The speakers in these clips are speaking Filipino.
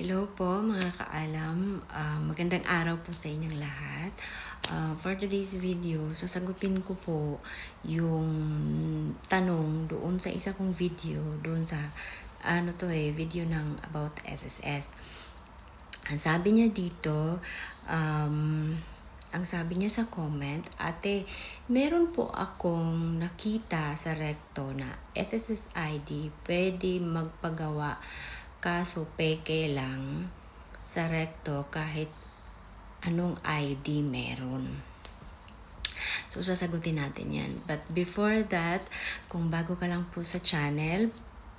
Hello po mga kaalam. Ah, magandang araw po sa inyong lahat. Ah, for today's video, sasagutin ko po yung tanong doon sa isa kong video, doon sa ano to eh, video ng about SSS. Ang sabi niya dito, um, ang sabi niya sa comment, ate, meron po akong nakita sa recto na SSS ID pwede magpagawa kaso peke lang sa recto kahit anong ID meron. So, sasagutin natin yan. But before that, kung bago ka lang po sa channel,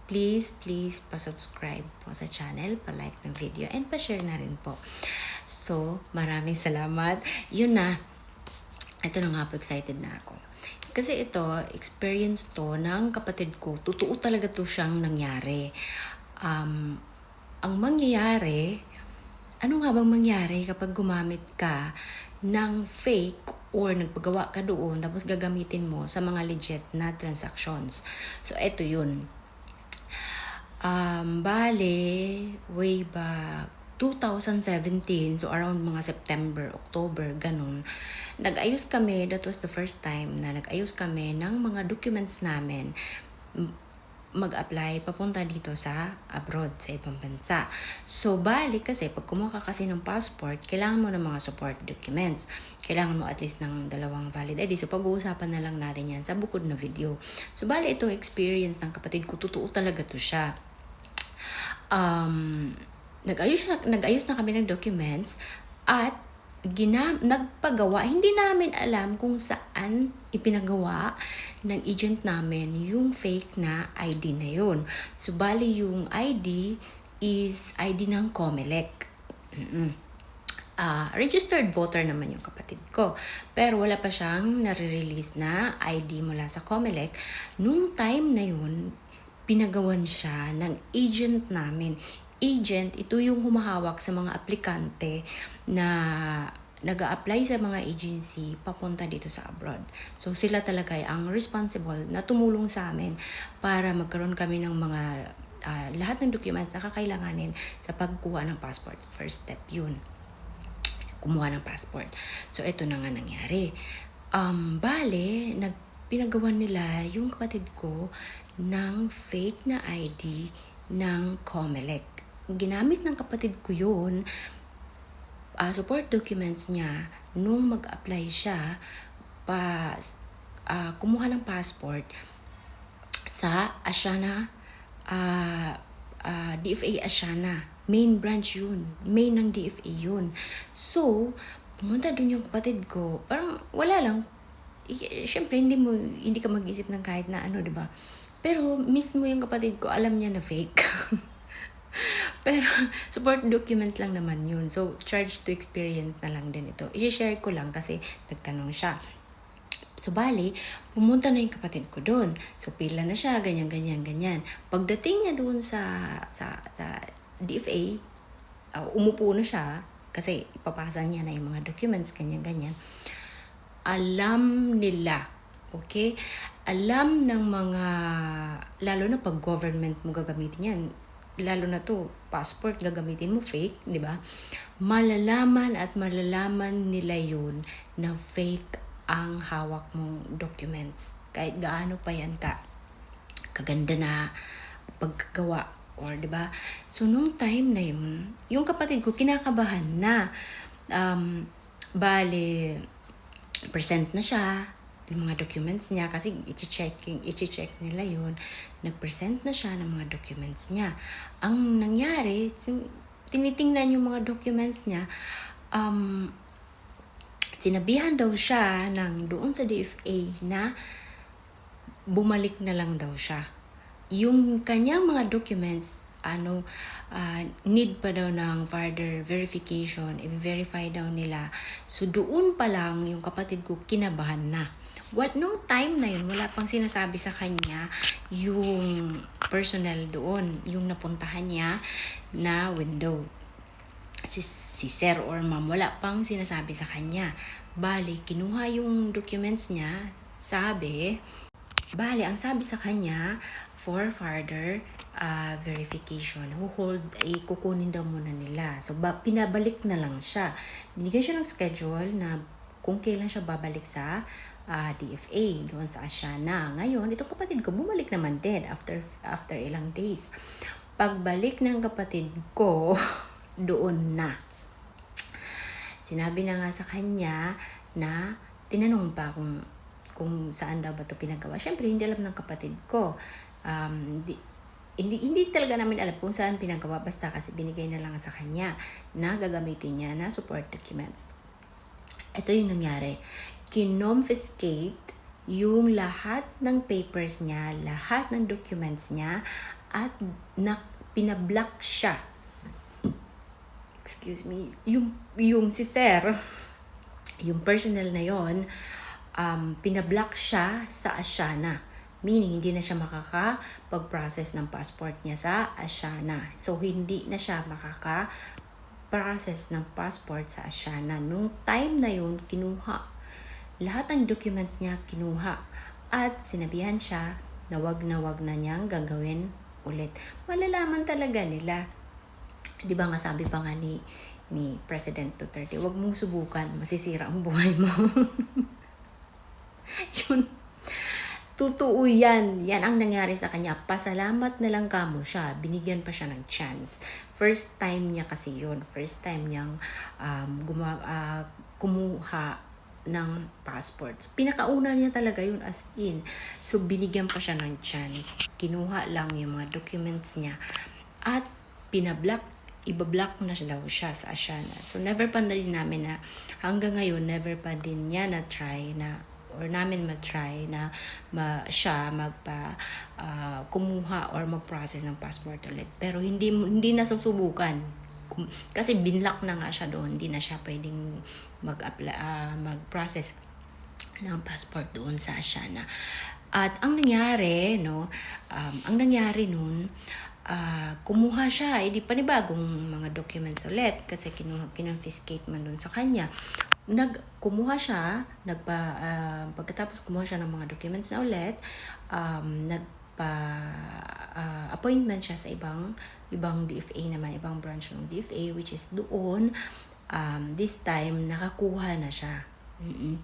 please, please, pa-subscribe po sa channel, pa-like ng video, and pa-share na rin po. So, maraming salamat. Yun na. Ito na nga po, excited na ako. Kasi ito, experience to ng kapatid ko. Totoo talaga to siyang nangyari. Um, ang mangyayari, ano nga bang mangyari kapag gumamit ka ng fake or nagpagawa ka doon tapos gagamitin mo sa mga legit na transactions. So, ito yun. Um, bale, way back 2017, so around mga September, October, ganun, nag-ayos kami, that was the first time na nag-ayos kami ng mga documents namin mag-apply papunta dito sa abroad, sa ibang bansa. So, bali kasi, pag kumuha ka kasi ng passport, kailangan mo ng mga support documents. Kailangan mo at least ng dalawang valid ID. So, pag-uusapan na lang natin yan sa bukod na video. So, bali itong experience ng kapatid ko, totoo talaga to siya. Um, nag-ayos na, nag-ayos na kami ng documents at gina, nagpagawa. Hindi namin alam kung saan ipinagawa ng agent namin yung fake na ID na yun. So, bali yung ID is ID ng Comelec. Ah, registered voter naman yung kapatid ko. Pero wala pa siyang nare-release na ID mula sa Comelec. Nung time na yun, pinagawan siya ng agent namin. Agent, ito yung humahawak sa mga aplikante na nag apply sa mga agency papunta dito sa abroad. So sila talaga ay ang responsible na tumulong sa amin para magkaroon kami ng mga ah, lahat ng documents na kakailanganin sa pagkuha ng passport. First step yun kumuha ng passport. So, ito na nga nangyari. Um, bale, nag, pinagawa nila yung kapatid ko ng fake na ID ng Comelec. Ginamit ng kapatid ko yun, ah, support documents niya, nung mag-apply siya, pa, ah, kumuha ng passport sa Asiana, ah, ah, DFA Asiana. Main branch yun. Main ng DFA yun. So, pumunta dun yung kapatid ko. Parang wala lang. Siyempre, hindi mo, hindi ka mag-isip ng kahit na ano, di ba? Pero, mismo yung kapatid ko, alam niya na fake. Pero, support documents lang naman yun. So, charge to experience na lang din ito. I-share ko lang kasi nagtanong siya. So, bali, pumunta na yung kapatid ko doon. So, pila na siya, ganyan, ganyan, ganyan. Pagdating niya doon sa, sa, sa DFA, uh, umupo na siya kasi ipapasa niya na yung mga documents, ganyan, ganyan. Alam nila, okay? Alam ng mga, lalo na pag government mo gagamitin yan, lalo na to, passport gagamitin mo fake, di ba? Malalaman at malalaman nila yun na fake ang hawak mong documents. Kahit gaano pa yan ka kaganda na pagkagawa or 'di ba so nung time na yun yung kapatid ko kinakabahan na um bale present na siya yung mga documents niya kasi i-check i-check nila yun nag-present na siya ng mga documents niya ang nangyari tin- tinitingnan yung mga documents niya um sinabihan daw siya ng doon sa DFA na bumalik na lang daw siya. Yung kanyang mga documents, ano, ah, need pa daw ng further verification, i-verify daw nila. So doon pa lang yung kapatid ko kinabahan na. What nung time na yun, wala pang sinasabi sa kanya yung personal doon, yung napuntahan niya na window si, si sir or ma'am, wala pang sinasabi sa kanya. Bali, kinuha yung documents niya, sabi, Bale, ang sabi sa kanya, for further ah, verification, hold, eh, kukunin daw muna nila. So, ba, pinabalik na lang siya. Binigyan siya ng schedule na kung kailan siya babalik sa ah, DFA, doon sa Asiana. Ngayon, itong kapatid ko, bumalik naman din after, after ilang days. Pagbalik ng kapatid ko, doon na sinabi na nga sa kanya na tinanong pa kung kung saan daw ba to pinagawa. Siyempre, hindi alam ng kapatid ko. Um, di, hindi, hindi talaga namin alam kung saan pinagawa basta kasi binigay na lang sa kanya na gagamitin niya na support documents. Ito yung nangyari. Kinomfiscate yung lahat ng papers niya, lahat ng documents niya, at na, pinablock siya excuse me, yung, yung si Sir, yung personal na yon um, pinablock siya sa Asiana. Meaning, hindi na siya makaka-pag-process ng passport niya sa Asiana. So, hindi na siya makaka-process ng passport sa Asiana. Nung time na yun, kinuha. Lahat ng documents niya kinuha. At sinabihan siya na wag na wag na niyang gagawin ulit. Malalaman talaga nila di ba nga sabi pa nga ni, ni President Duterte, huwag mong subukan, masisira ang buhay mo. Yun. Totoo yan. Yan ang nangyari sa kanya. Pasalamat na lang kamo siya. Binigyan pa siya ng chance. First time niya kasi yun. First time niyang um, guma, ah, kumuha ng passport. So, pinakauna niya talaga yun as in. So, binigyan pa siya ng chance. Kinuha lang yung mga documents niya. At pinablock ibablock na daw siya sa Asiana. So, never pa na rin namin na, hanggang ngayon, never pa din niya na try na, or namin ma-try na ma, siya magpa ah, kumuha or mag-process ng passport ulit. Pero hindi hindi na susubukan. Kum- Kasi binlock na nga siya doon, hindi na siya pwedeng mag-apply, ah, mag-process ng passport doon sa Asiana. At ang nangyari, no, um, ang nangyari nun, ah, kumuha siya, eh di panibagong mga documents ulit kasi kinuha, kinonfiscate man doon sa kanya. Nag, kumuha siya, nagpa, ah, pagkatapos kumuha siya ng mga documents na ulit, um, nagpa, ah, appointment siya sa ibang, ibang DFA naman, ibang branch ng DFA, which is doon, um, this time, nakakuha na siya. Mm-mm.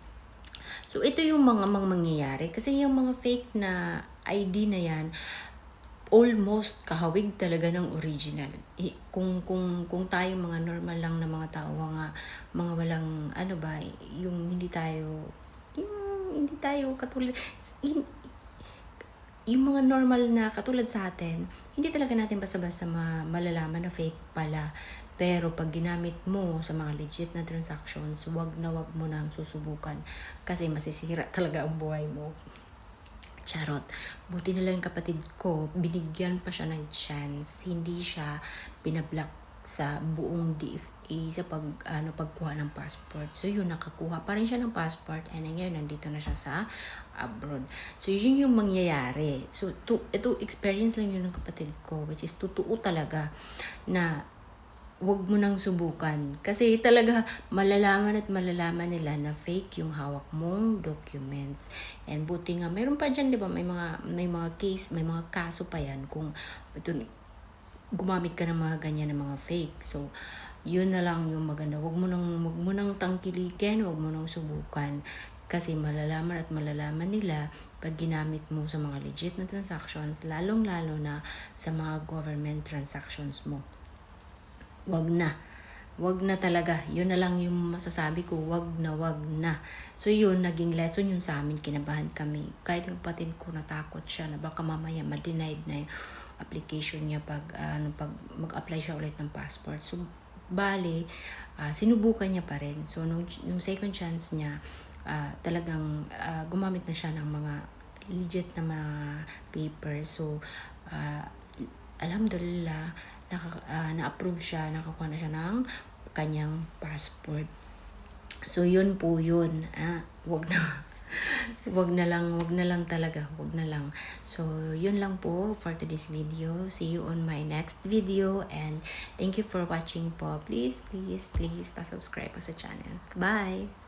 So, ito yung mga mangyayari. Kasi yung mga fake na ID na yan, almost kahawig talaga ng original. I- Kung kung kung tayo mga normal lang na mga tao, mga mga walang ano ba, yung hindi tayo yung hindi tayo katulad yung mga normal na katulad sa atin, hindi talaga natin basta-basta ma- malalaman na fake pala. Pero pag ginamit mo sa mga legit na transactions, wag na wag mo nang susubukan kasi masisira talaga ang buhay mo. Charot. Buti na lang yung kapatid ko, binigyan pa siya ng chance. Hindi siya pinablock sa buong DFA sa pag ano pagkuha ng passport. So yun nakakuha pa rin siya ng passport and ngayon nandito na siya sa abroad. So yun yung mangyayari. So to, ito experience lang yun ng kapatid ko which is totoo talaga na wag mo nang subukan. Kasi talaga malalaman at malalaman nila na fake yung hawak mong documents. And buti nga, mayroon pa dyan, di ba, may mga, may mga case, may mga kaso pa yan kung ito, gumamit ka ng mga ganyan ng mga fake. So, yun na lang yung maganda. Wag mo nang, wag mo nang tangkilikin, wag mo nang subukan. Kasi malalaman at malalaman nila pag ginamit mo sa mga legit na transactions, lalong-lalo na sa mga government transactions mo wag na. Wag na talaga. Yun na lang yung masasabi ko. Wag na, wag na. So yun, naging lesson yun sa amin. Kinabahan kami. Kahit yung kapatid ko natakot siya na baka mamaya ma-denied na yung application niya pag, ah, ano, pag mag-apply siya ulit ng passport. So, bali, ah, sinubukan niya pa rin. So, nung, nung second chance niya, ah, talagang ah, gumamit na siya ng mga legit na mga papers. So, ah, alhamdulillah, naka, ah, na-approve siya, nakakuha na siya ng kanyang passport. So, yun po yun. Ah, wag na. wag na lang, wag na lang talaga. Wag na lang. So, yun lang po for today's video. See you on my next video. And thank you for watching po. Please, please, please, pa-subscribe po sa channel. Bye!